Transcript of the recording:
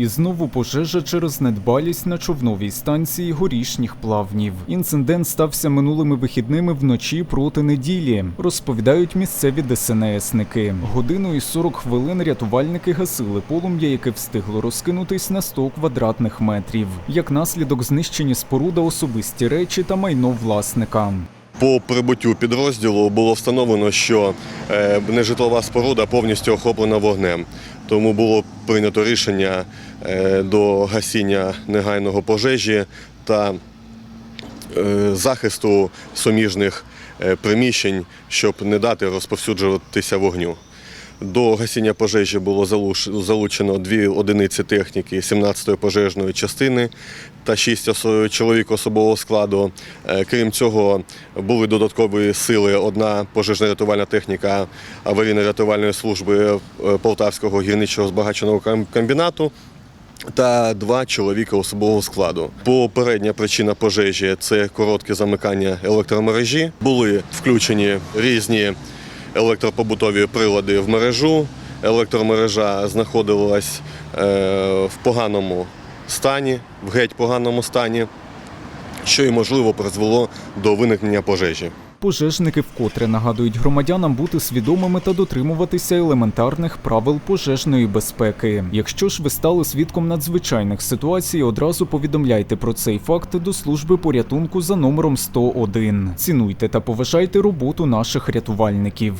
І знову пожежа через недбалість на човновій станції горішніх плавнів. Інцидент стався минулими вихідними вночі проти неділі, розповідають місцеві ДСНСники. Годину і 40 хвилин рятувальники гасили полум'я, яке встигло розкинутись на 100 квадратних метрів. Як наслідок знищені споруда, особисті речі та майно власника. По прибуттю підрозділу було встановлено, що е, нежитлова споруда повністю охоплена вогнем. Тому було прийнято рішення е, до гасіння негайного пожежі та е, захисту суміжних приміщень, щоб не дати розповсюджуватися вогню. До гасіння пожежі було залучено дві одиниці техніки 17-ї пожежної частини та шість чоловік особового складу. Е, Крім цього, були додаткові сили. Одна пожежно-рятувальна техніка аварійно-рятувальної служби е, Полтавського гірничого збагаченого комбінату та два чоловіка особового складу. Попередня причина пожежі це коротке замикання електромережі. Були включені різні електропобутові прилади в мережу. Електромережа знаходилась е, в поганому стані, в геть поганому стані, що і можливо призвело до виникнення пожежі. Пожежники вкотре нагадують громадянам бути свідомими та дотримуватися елементарних правил пожежної безпеки. Якщо ж ви стали свідком надзвичайних ситуацій, одразу повідомляйте про цей факт до служби порятунку за номером 101. Цінуйте та поважайте роботу наших рятувальників.